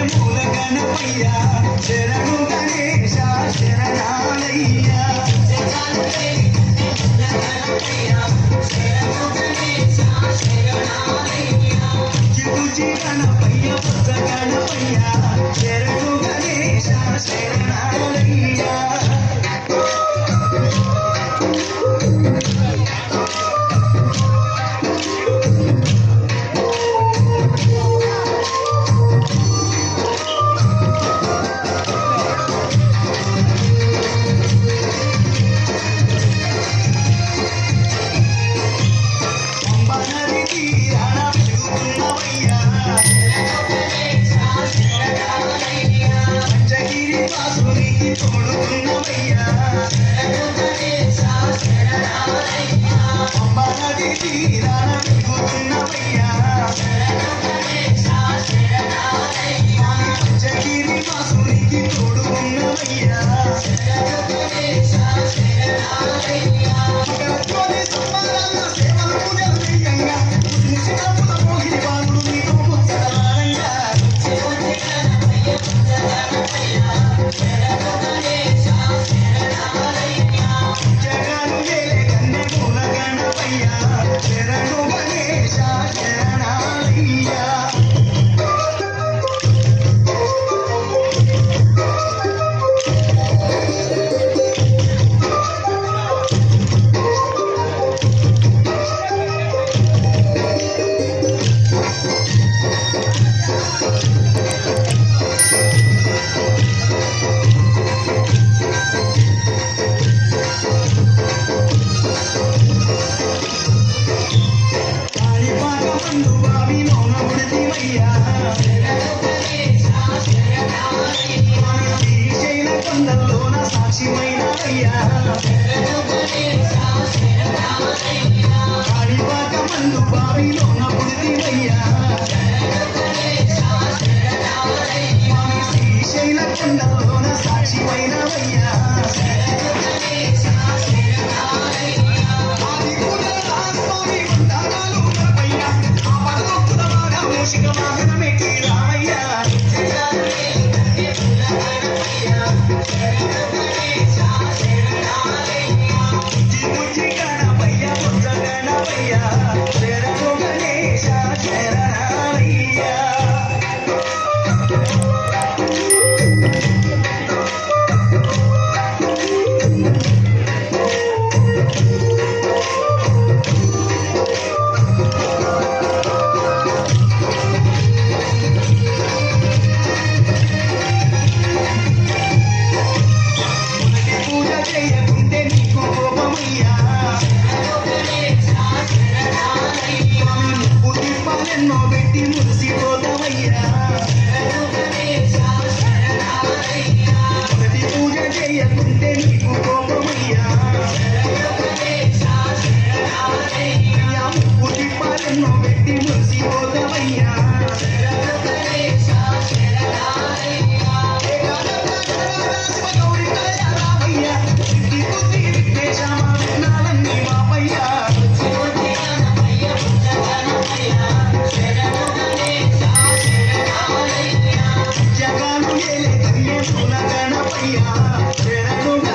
తిరుమూల గణపయ్య శరణు గణేశ శరణాలయ్య. గణపయ్య గణేశ శరణాలయ ఆనందంతో నా సాక్షిమైన అయ్యా Yeah. కన్నో పెట్టి Shuna Ganapaya, Shuna Ganapaya, Shuna Ganapaya, Shuna Ganapaya, Shuna Ganapaya, Shuna Ganapaya,